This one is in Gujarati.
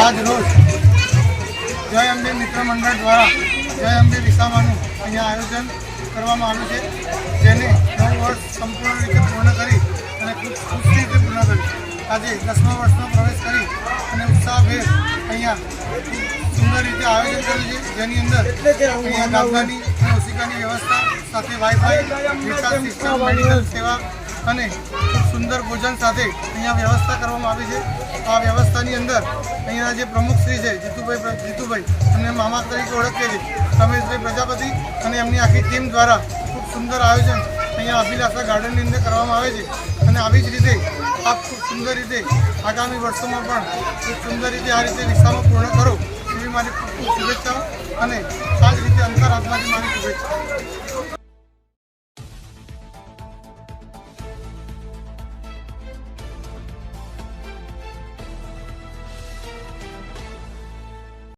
આજ રોજ જય અંબે મિત્ર મંડળ દ્વારા જય અંબે વિસામાનું અહીંયા આયોજન કરવામાં આવ્યું છે, જેને નવ વર્ષ સંપૂર્ણ રીતે પૂર્ણ કરી અને ખુશી રીતે પૂર્ણ કરી આજે દસમા વર્ષનો પ્રવેશ કરી અને ઉત્સાહભેર અહીંયા સુંદર રીતે આયોજન કર્યું છે, જેની અંદર અહીંયા ગામડાની અને ઓશિકાની વ્યવસ્થા સાથે વાઈફાઈ વિકાસ સિસ્ટમ મેડિકલ સેવા અને ખૂબ સુંદર ભોજન સાથે અહીંયા વ્યવસ્થા કરવામાં આવી છે. આ વ્યવસ્થાની અંદર અહીંના જે પ્રમુખશ્રી છે, જીતુભાઈ જીતુભાઈ અને મામા તરીકે ઓળખીએ છીએ. રમેશભાઈ પ્રજાપતિ અને એમની આખી ટીમ દ્વારા ખૂબ સુંદર આયોજન અહીંયા અભિલાષા ગાર્ડનની અંદર કરવામાં આવે છે. અને આવી જ રીતે આપ ખૂબ સુંદર રીતે આગામી વર્ષોમાં પણ ખૂબ સુંદર રીતે આ રીતે વિસ્તારો પૂર્ણ કરો એવી મારી ખૂબ ખૂબ શુભેચ્છાઓ અને આ જ રીતે અંતરાત્માની મારી શુભેચ્છા